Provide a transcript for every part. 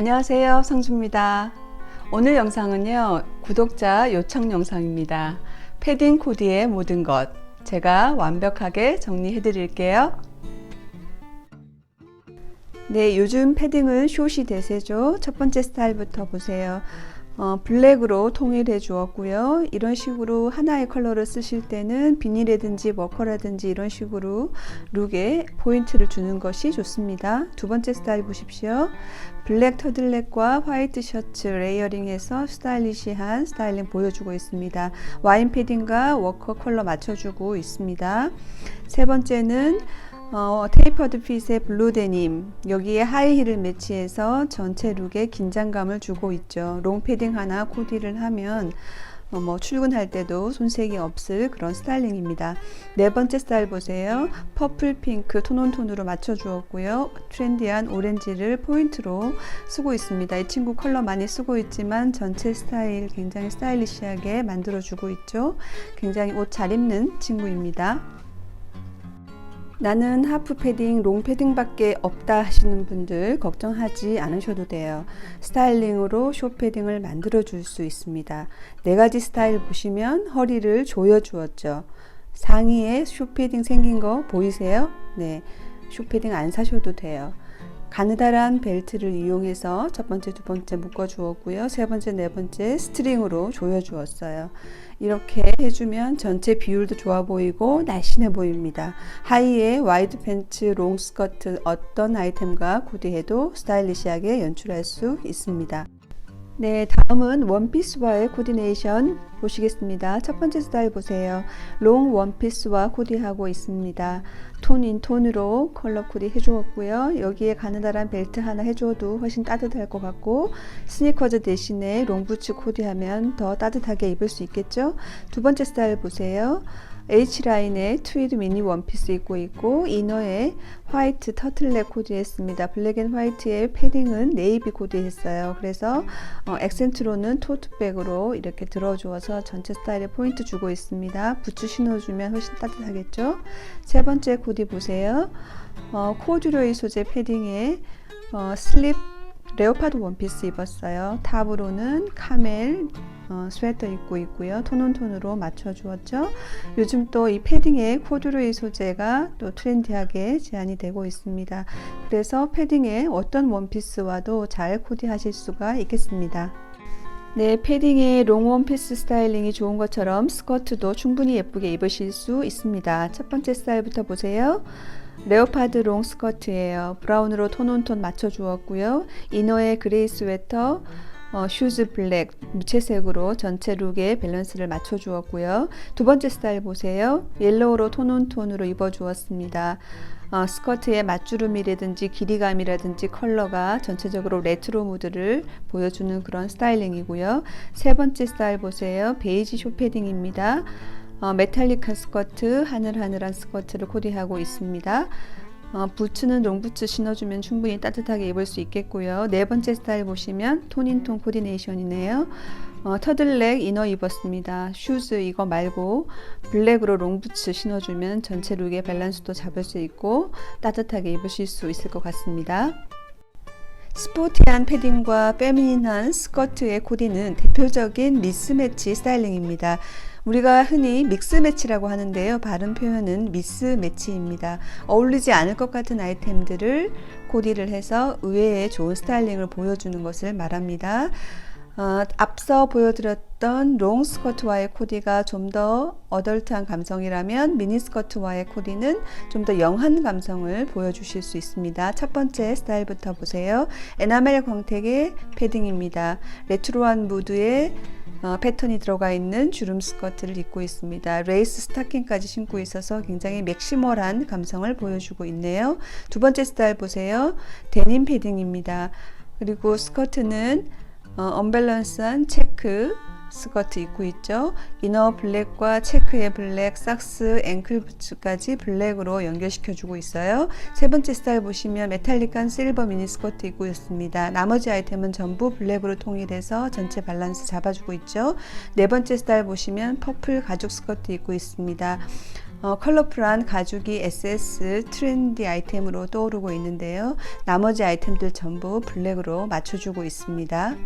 안녕하세요. 성주입니다. 오늘 영상은요, 구독자 요청 영상입니다. 패딩 코디의 모든 것. 제가 완벽하게 정리해 드릴게요. 네, 요즘 패딩은 숏이 대세죠. 첫 번째 스타일부터 보세요. 어, 블랙으로 통일해 주었고요. 이런 식으로 하나의 컬러를 쓰실 때는 비닐이라든지 워커라든지 이런 식으로 룩에 포인트를 주는 것이 좋습니다. 두 번째 스타일 보십시오. 블랙 터들넥과 화이트 셔츠 레이어링해서 스타일리시한 스타일링 보여주고 있습니다. 와인 패딩과 워커 컬러 맞춰주고 있습니다. 세 번째는 어, 테이퍼드 핏의 블루 데님 여기에 하이힐을 매치해서 전체 룩에 긴장감을 주고 있죠. 롱 패딩 하나 코디를 하면 어, 뭐 출근할 때도 손색이 없을 그런 스타일링입니다. 네 번째 스타일 보세요. 퍼플 핑크 톤온 톤으로 맞춰 주었고요. 트렌디한 오렌지를 포인트로 쓰고 있습니다. 이 친구 컬러 많이 쓰고 있지만 전체 스타일 굉장히 스타일리시하게 만들어 주고 있죠. 굉장히 옷 잘 입는 친구입니다. 나는 하프 패딩, 롱 패딩밖에 없다 하시는 분들 걱정하지 않으셔도 돼요. 스타일링으로 숏 패딩을 만들어 줄 수 있습니다. 네 가지 스타일 보시면 허리를 조여 주었죠. 상의에 숏 패딩 생긴 거 보이세요? 네. 숏 패딩 안 사셔도 돼요. 가느다란 벨트를 이용해서 첫 번째, 두 번째 묶어 주었고요. 세 번째, 네 번째 스트링으로 조여 주었어요. 이렇게 해주면 전체 비율도 좋아 보이고 날씬해 보입니다. 하의에 와이드 팬츠, 롱 스커트 어떤 아이템과 코디해도 스타일리시하게 연출할 수 있습니다. 네, 다음은 원피스와의 코디네이션 보시겠습니다. 첫 번째 스타일 보세요. 롱 원피스와 코디하고 있습니다. 톤인 톤으로 컬러 코디 해주었고요. 여기에 가느다란 벨트 하나 해줘도 훨씬 따뜻할 것 같고 스니커즈 대신에 롱부츠 코디하면 더 따뜻하게 입을 수 있겠죠. 두 번째 스타일 보세요. H라인의 트위드 미니 원피스 입고 있고 이너에 화이트 터틀넥 코디했습니다. 블랙 앤 화이트의 패딩은 네이비 코디했어요. 그래서 어, 액센트로는 토트백으로 이렇게 들어주어서 전체 스타일에 포인트 주고 있습니다. 부츠 신어주면 훨씬 따뜻하겠죠. 세 번째 코디 보세요. 어, 코듀로이 소재 패딩에 어, 슬립 레오파드 원피스 입었어요. 탑으로는 카멜 어, 스웨터 입고 있고요. 톤온톤으로 맞춰 주었죠. 요즘 또 이 패딩에 코듀로이 소재가 또 트렌디하게 제안이 되고 있습니다. 그래서 패딩에 어떤 원피스와도 잘 코디하실 수가 있겠습니다. 네, 패딩에 롱 원피스 스타일링이 좋은 것처럼 스커트도 충분히 예쁘게 입으실 수 있습니다. 첫 번째 스타일부터 보세요. 레오파드 롱 스커트예요. 브라운으로 톤 온 톤 맞춰 주었고요. 이너에 그레이 스웨터, 어, 슈즈 블랙 무채색으로 전체 룩에 밸런스를 맞춰 주었고요. 두 번째 스타일 보세요. 옐로우로 톤 온 톤으로 입어 주었습니다. 어, 스커트의 맞주름이라든지 길이감이라든지 컬러가 전체적으로 레트로 무드를 보여주는 그런 스타일링이고요. 세 번째 스타일 보세요. 베이지 쇼패딩입니다. 어, 메탈릭한 스커트, 하늘하늘한 스커트를 코디하고 있습니다. 어, 부츠는 롱부츠 신어주면 충분히 따뜻하게 입을 수 있겠고요. 네 번째 스타일 보시면 톤인톤 코디네이션이네요. 어, 터들넥 이너 입었습니다. 슈즈 이거 말고 블랙으로 롱부츠 신어주면 전체 룩의 밸런스도 잡을 수 있고 따뜻하게 입으실 수 있을 것 같습니다. 스포티한 패딩과 페미닌한 스커트의 코디는 대표적인 미스매치 스타일링입니다. 우리가 흔히 믹스매치라고 하는데요. 바른 표현은 미스매치입니다. 어울리지 않을 것 같은 아이템들을 코디를 해서 의외의 좋은 스타일링을 보여주는 것을 말합니다. 어, 앞서 보여드렸던 롱 스커트와의 코디가 좀 더 어덜트한 감성이라면 미니 스커트와의 코디는 좀 더 영한 감성을 보여주실 수 있습니다. 첫 번째 스타일부터 보세요. 에나멜 광택의 패딩입니다. 레트로한 무드의 어, 패턴이 들어가 있는 주름 스커트를 입고 있습니다. 레이스 스타킹까지 신고 있어서 굉장히 맥시멀한 감성을 보여주고 있네요. 두 번째 스타일 보세요. 데님 패딩입니다. 그리고 스커트는 어, 언밸런스한 체크 스커트 입고 있죠. 이너 블랙과 체크의 블랙, 삭스, 앵클 부츠까지 블랙으로 연결시켜 주고 있어요. 세 번째 스타일 보시면 메탈릭한 실버 미니 스커트 입고 있습니다. 나머지 아이템은 전부 블랙으로 통일해서 전체 밸런스 잡아주고 있죠. 네 번째 스타일 보시면 퍼플 가죽 스커트 입고 있습니다. 어, 컬러풀한 가죽이 SS 트렌디 아이템으로 떠오르고 있는데요. 나머지 아이템들 전부 블랙으로 맞춰주고 있습니다.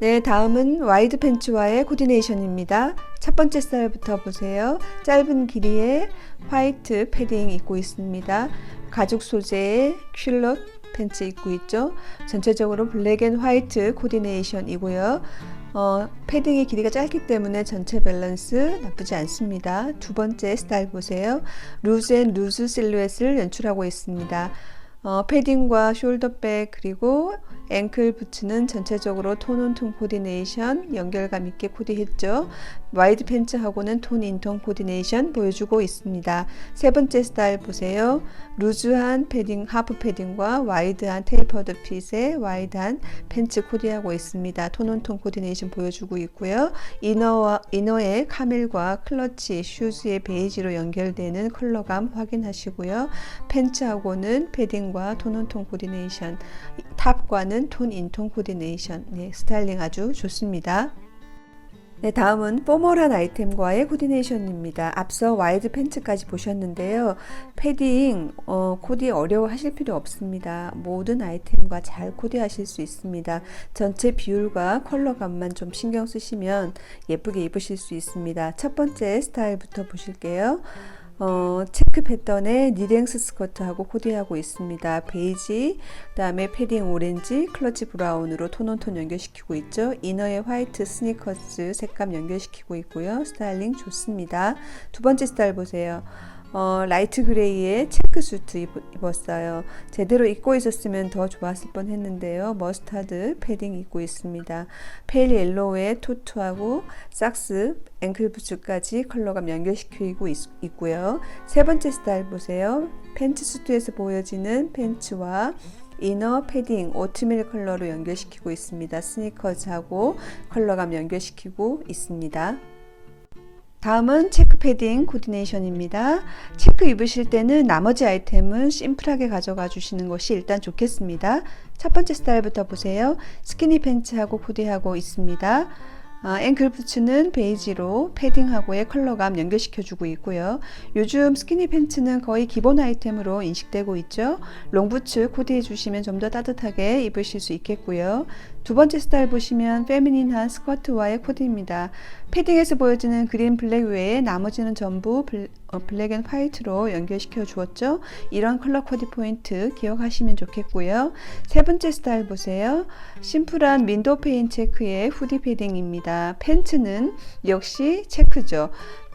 네, 다음은 와이드 팬츠와의 코디네이션입니다. 첫 번째 스타일부터 보세요. 짧은 길이의 화이트 패딩 입고 있습니다. 가죽 소재의 퀼럿 팬츠 입고 있죠. 전체적으로 블랙 앤 화이트 코디네이션이고요. 어, 패딩의 길이가 짧기 때문에 전체 밸런스 나쁘지 않습니다. 두 번째 스타일 보세요. 루즈 앤 루즈 실루엣을 연출하고 있습니다. 어, 패딩과 숄더백 그리고 앵클 부츠는 전체적으로 톤 온 톤 코디네이션 연결감 있게 코디했죠. 와이드 팬츠하고는 톤 인 톤 코디네이션 보여주고 있습니다. 세 번째 스타일 보세요. 루즈한 패딩 하프 패딩과 와이드한 테이퍼드 핏의 와이드한 팬츠 코디하고 있습니다. 톤 온 톤 코디네이션 보여주고 있고요. 이너와 이너의 카멜과 클러치 슈즈의 베이지로 연결되는 컬러감 확인하시고요. 팬츠하고는 패딩과 톤 온 톤 코디네이션 탑과는 톤 인톤 코디네이션 네, 스타일링 아주 좋습니다. 네, 다음은 포멀한 아이템과의 코디네이션입니다. 앞서 와이드 팬츠까지 보셨는데요. 패딩, 어, 코디 어려워하실 필요 없습니다. 모든 아이템과 잘 코디하실 수 있습니다. 전체 비율과 컬러감만 좀 신경 쓰시면 예쁘게 입으실 수 있습니다. 첫 번째 스타일부터 보실게요. 어, 체크 패턴의 니랭스 스커트하고 코디하고 있습니다. 베이지, 그 다음에 패딩 오렌지, 클러치 브라운으로 톤온톤 연결시키고 있죠. 이너의 화이트 스니커즈 색감 연결시키고 있고요. 스타일링 좋습니다. 두 번째 스타일 보세요. 어, 라이트 그레이의 체크 수트 입었어요. 제대로 입고 있었으면 더 좋았을 뻔 했는데요. 머스타드 패딩 입고 있습니다. 페일 옐로우의 토트하고 삭스, 앵클 부츠까지 컬러감 연결시키고 있, 있고요. 세 번째 스타일 보세요. 팬츠 수트에서 보여지는 팬츠와 이너 패딩 오트밀 컬러로 연결시키고 있습니다. 스니커즈하고 컬러감 연결시키고 있습니다. 다음은 체크 패딩 코디네이션입니다. 체크 입으실 때는 나머지 아이템은 심플하게 가져가 주시는 것이 일단 좋겠습니다. 첫 번째 스타일부터 보세요. 스키니 팬츠하고 코디하고 있습니다. 아, 앵클 부츠는 베이지로 패딩하고의 컬러감 연결시켜주고 있고요. 요즘 스키니 팬츠는 거의 기본 아이템으로 인식되고 있죠. 롱부츠 코디해 주시면 좀 더 따뜻하게 입으실 수 있겠고요. 두 번째 스타일 보시면 페미닌한 스커트와의 코디입니다. 패딩에서 보여지는 그린 블랙 외에 나머지는 전부 블, 어, 블랙 앤 화이트로 연결시켜 주었죠. 이런 컬러 코디 포인트 기억하시면 좋겠고요. 세 번째 스타일 보세요. 심플한 민도 페인 체크의 후디 패딩입니다. 팬츠는 역시 체크죠.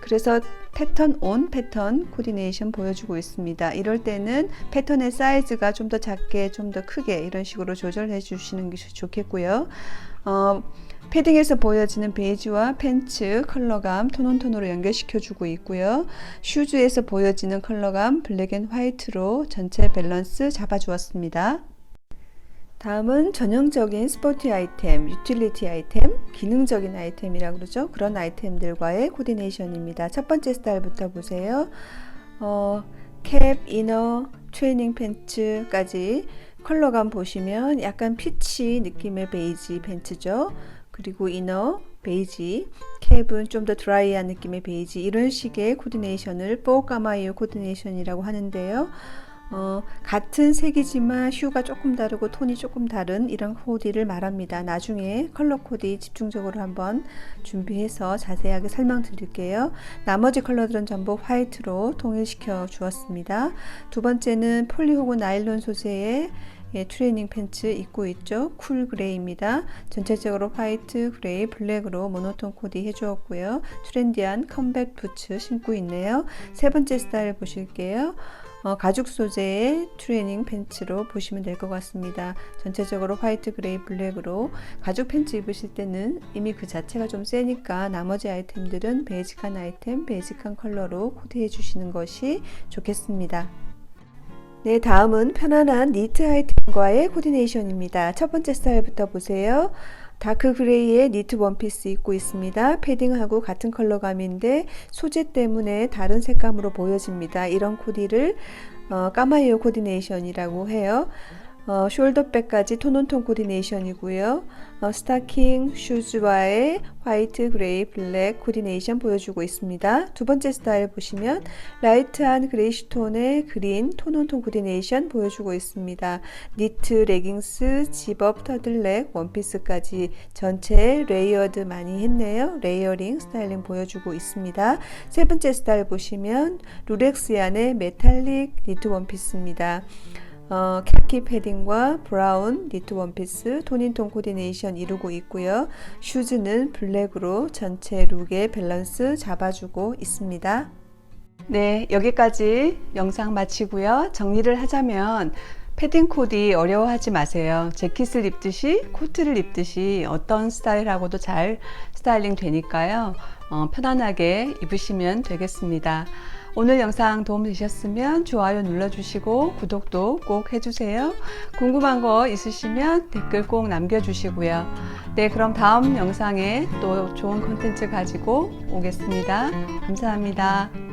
그래서 패턴 온 패턴 코디네이션 보여주고 있습니다. 이럴 때는 패턴의 사이즈가 좀 더 작게 좀 더 크게 이런 식으로 조절해 주시는 게 좋겠고요. 어, 패딩에서 보여지는 베이지와 팬츠 컬러감 톤온톤으로 연결시켜 주고 있고요. 슈즈에서 보여지는 컬러감 블랙 앤 화이트로 전체 밸런스 잡아 주었습니다. 다음은 전형적인 스포티 아이템, 유틸리티 아이템, 기능적인 아이템이라고 그러죠. 그런 아이템들과의 코디네이션입니다. 첫 번째 스타일부터 보세요. 어, 캡, 이너, 트레이닝 팬츠까지 컬러감 보시면 약간 피치 느낌의 베이지 팬츠죠. 그리고 이너, 베이지, 캡은 좀 더 드라이한 느낌의 베이지 이런 식의 코디네이션을 뽀까마이오 코디네이션이라고 하는데요. 어, 같은 색이지만 슈가 조금 다르고 톤이 조금 다른 이런 코디를 말합니다. 나중에 컬러 코디 집중적으로 한번 준비해서 자세하게 설명 드릴게요. 나머지 컬러들은 전부 화이트로 통일시켜 주었습니다. 두 번째는 폴리 혹은 나일론 소재의 예, 트레이닝 팬츠 입고 있죠. 쿨 그레이입니다. 전체적으로 화이트, 그레이, 블랙으로 모노톤 코디 해주었고요. 트렌디한 컴백 부츠 신고 있네요. 세 번째 스타일 보실게요. 어, 가죽 소재의 트레이닝 팬츠로 보시면 될 것 같습니다. 전체적으로 화이트, 그레이, 블랙으로 가죽 팬츠 입으실 때는 이미 그 자체가 좀 세니까 나머지 아이템들은 베이직한 아이템, 베이직한 컬러로 코디해 주시는 것이 좋겠습니다. 네, 다음은 편안한 니트 아이템과의 코디네이션입니다. 첫 번째 스타일부터 보세요. 다크 그레이의 니트 원피스 입고 있습니다. 패딩하고 같은 컬러감인데 소재 때문에 다른 색감으로 보여집니다. 이런 코디를 어, 까마이오 코디네이션이라고 해요. 어, 숄더백까지 톤온톤 코디네이션이고요. 어, 스타킹 슈즈와의 화이트, 그레이, 블랙 코디네이션 보여주고 있습니다. 두 번째 스타일 보시면 라이트한 그레이시 톤의 그린 톤온톤 코디네이션 보여주고 있습니다. 니트, 레깅스, 집업, 터들넥, 원피스까지 전체 레이어드 많이 했네요. 레이어링 스타일링 보여주고 있습니다. 세 번째 스타일 보시면 루렉스얀의 메탈릭 니트 원피스입니다. 어, 카키 패딩과 브라운 니트 원피스 톤인톤 코디네이션 이루고 있고요. 슈즈는 블랙으로 전체 룩의 밸런스 잡아주고 있습니다. 네, 여기까지 영상 마치고요. 정리를 하자면 패딩 코디 어려워하지 마세요. 재킷을 입듯이 코트를 입듯이 어떤 스타일하고도 잘 스타일링 되니까요. 어, 편안하게 입으시면 되겠습니다. 오늘 영상 도움 되셨으면 좋아요 눌러주시고 구독도 꼭 해주세요. 궁금한 거 있으시면 댓글 꼭 남겨주시고요. 네, 그럼 다음 영상에 또 좋은 컨텐츠 가지고 오겠습니다. 감사합니다.